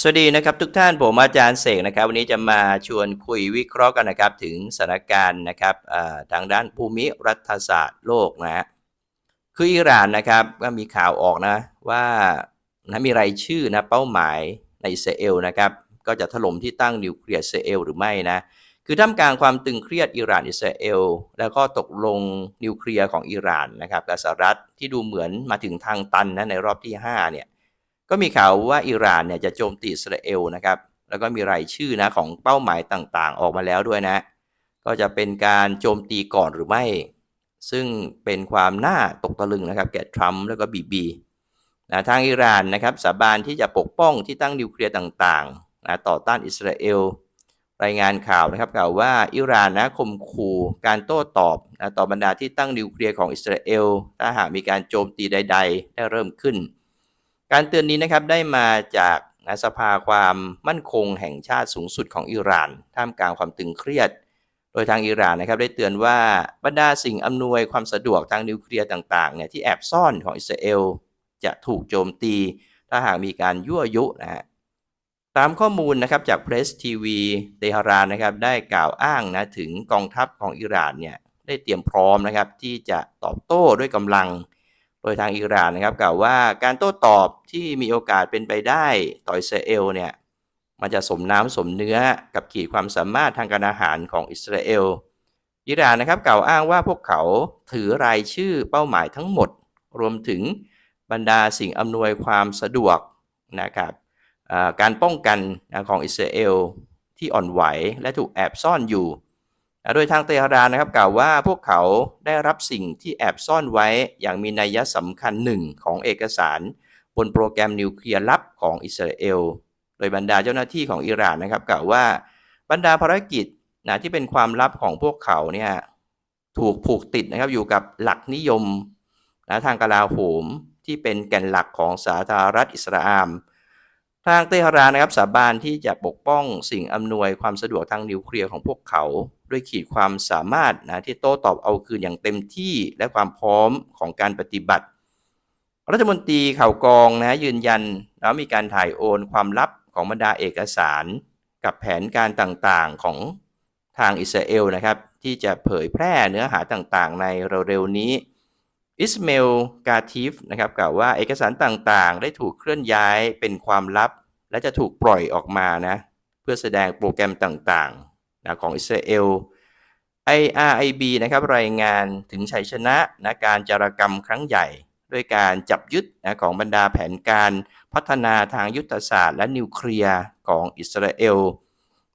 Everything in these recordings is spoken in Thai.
สวัสดีนะครับทุกท่านผมอาจารย์เสกนะครับวันนี้จะมาชวนคุยวิเคราะห์กันนะครับถึงสถานการณ์นะครับทางด้านภูมิรัฐศาสตร์โลกนะฮะคืออิหร่านนะครับก็มีข่าวออกนะว่านะมีรายชื่อนะเป้าหมายในอิสราเอลนะครับก็จะถล่มที่ตั้งนิวเคลียร์อิสราเอลหรือไม่นะคือท่ามกลางความตึงเครียดอิหร่านอิสราเอลแล้วก็ตกลงนิวเคลียร์ของอิหร่านนะครับกับสหรัฐที่ดูเหมือนมาถึงทางตันนะในรอบที่ห้าเนี่ย ก็มีข่าวว่าอิหร่านเนี่ยจะโจมตีอิสราเอลนะครับ แล้วก็มีรายชื่อนะของเป้าหมายต่างๆ ออกมาแล้วด้วยนะ ก็จะเป็นการโจมตีก่อนหรือไม่ ซึ่งเป็นความน่าตกตะลึงนะครับ แก่ทรัมป์แล้วก็บีบีนะทางอิหร่านนะครับสาบานที่จะปกป้องที่ตั้งนิวเคลียร์ต่างๆนะต่อต้านอิสราเอลรายงานข่าวนะครับกล่าวว่าอิหร่านนะข่มขู่การโต้ตอบนะต่อบรรดาที่ตั้งนิวเคลียร์ของอิสราเอลถ้าหากมีการโจมตีใด ๆ ได้เริ่มขึ้น การเตือนนี้นะครับได้มาจากสภาความมั่นคงแห่งชาติสูงสุดของอิหร่าน ท่ามกลางความตึงเครียด โดยทางอิหร่านนะครับได้เตือนว่าบรรดาสิ่งอำนวยความสะดวกทางนิวเคลียร์ต่างๆเนี่ยที่แอบซ่อนของอิสราเอลจะถูกโจมตี ถ้าหากมีการยั่วยุนะฮะตามข้อมูลนะครับจากเพรสทีวีเตหรานนะครับได้กล่าวอ้างนะถึงกองทัพของอิหร่านเนี่ยได้เตรียมพร้อมนะครับที่จะตอบโต้ด้วยกำลัง โดยทางอิหร่านนะครับกล่าวว่าการโต้ตอบที่มีโอกาสเป็นไปได้ต่ออิสราเอลเนี่ยมันจะสมน้ำสมเนื้อกับขีดความสามารถทางการอาหารของอิสราเอลอิหร่านนะครับกล่าวอ้างว่าพวกเขาถือรายชื่อเป้าหมายทั้งหมด รวมถึงบรรดาสิ่งอำนวยความสะดวกนะครับการป้องกันของอิสราเอลที่อ่อนไหวและถูกแอบซ่อนอยู่ โดยทางเตหะรานนะครับกล่าวว่าพวกเขาได้รับสิ่งที่แอบซ่อนไว้อย่างมีนัยสำคัญหนึ่งของเอกสาร บนโปรแกรมนิวเคลียร์ลับของอิสราเอล โดยบรรดาเจ้าหน้าที่ของอิหร่านนะครับกล่าวว่าบรรดาภารกิจนะที่เป็นความลับของพวกเขาเนี่ยถูกผูกติดนะครับอยู่กับหลักนิยมนะทางกลาโหมที่เป็นแก่นหลักของสาธารณรัฐอิสราเอลทางเตหะรานนะครับสาบานที่จะปกป้องสิ่งอำนวยความสะดวกทางนิวเคลียร์ของพวกเขา ด้วยขีดความสามารถนะที่โต้ตอบเอาคืนอย่างเต็มที่และความพร้อมของการปฏิบัติ รัฐมนตรีข่าวกรองนะยืนยันแล้วมีการถ่ายโอนความลับของบรรดาเอกสาร กับแผนการต่างๆของทางอิสราเอลนะครับ ที่จะเผยแพร่เนื้อหาต่างๆ ในเร็วๆนี้อิสเมลกาทิฟนะครับกล่าวว่าเอกสารต่างๆ ได้ถูกเคลื่อนย้ายเป็นความลับ และจะถูกปล่อยออกมานะเพื่อแสดงโปรแกรมต่างๆ นะของอิสราเอล IRIB นะครับรายงานถึงชัยชนะนะการจารกรรมครั้งใหญ่ ด้วยการจับยึดนะของบรรดาแผนการพัฒนาทางยุทธศาสตร์ และนิวเคลียร์ของอิสราเอล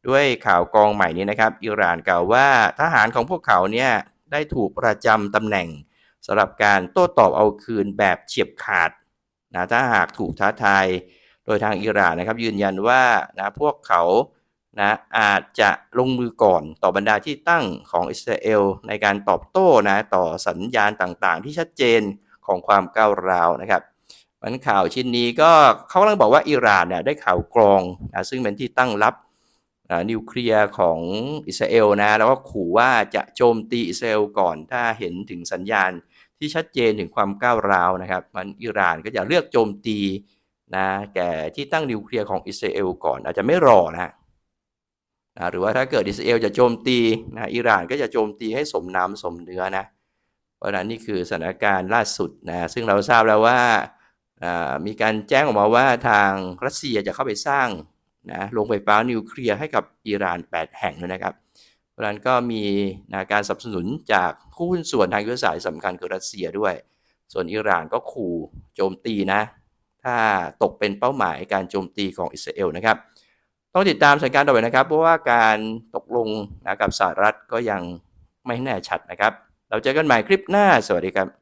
ด้วยข่าวกองใหม่นี้นะครับ อิหร่านกล่าวว่าทหารของพวกเขาเนี่ยได้ถูกประจำตำแหน่งสำหรับการโต้ตอบเอาคืนแบบเฉียบขาดนะถ้าหากถูกท้าทาย โดยทางอิหร่านนะครับยืนยันว่านะพวกเขา นะอาจจะลงมือก่อนต่อบรรดาที่ตั้งของอิสราเอลในการตอบโต้นะต่อสัญญาณต่างๆ ที่ชัดเจนของความก้าวร้าวนะครับมันข่าวชิ้นนี้ก็เขากำลังบอกว่าอิหร่านเนี่ยได้ข่าวกรองนะซึ่งเป็นที่ตั้งรับนิวเคลียร์ของอิสราเอลนะแล้วก็ขู่ว่าจะโจมตีอิสราเอลก่อนถ้าเห็นถึงสัญญาณที่ชัดเจนถึงความก้าวร้าวนะครับ มันอิหร่านก็จะเลือกโจมตีนะแก่ที่ตั้งนิวเคลียร์ของอิสราเอลก่อนอาจจะไม่รอนะ นะหรือว่าถ้าเกิดอิสราเอลจะโจมตีนะอิหร่านก็จะโจมตีให้สมน้ำสมเนื้อนะเพราะนั้นนี่คือสถานการณ์ล่าสุดนะซึ่งเราทราบแล้วว่ามีการแจ้งออกมาว่าทางรัสเซียจะเข้าไปสร้างนะโรงไฟฟ้านิวเคลียร์ให้กับอิหร่าน 8 แห่งด้วยนะครับ เพราะฉะนั้นก็มีนะการสนับสนุนจากผู้หุ้นส่วนทางยุทธศาสตร์สำคัญคือรัสเซียด้วย ส่วนอิหร่านก็ขู่โจมตีนะ ถ้าตกเป็นเป้าหมายการโจมตีของอิสราเอลนะครับ ต้องติดตามสถานการณ์ต่อไปนะครับ เพราะว่าการตกลงนะกับสหรัฐก็ยังไม่แน่ชัดนะครับ เราเจอกันใหม่คลิปหน้าสวัสดีครับ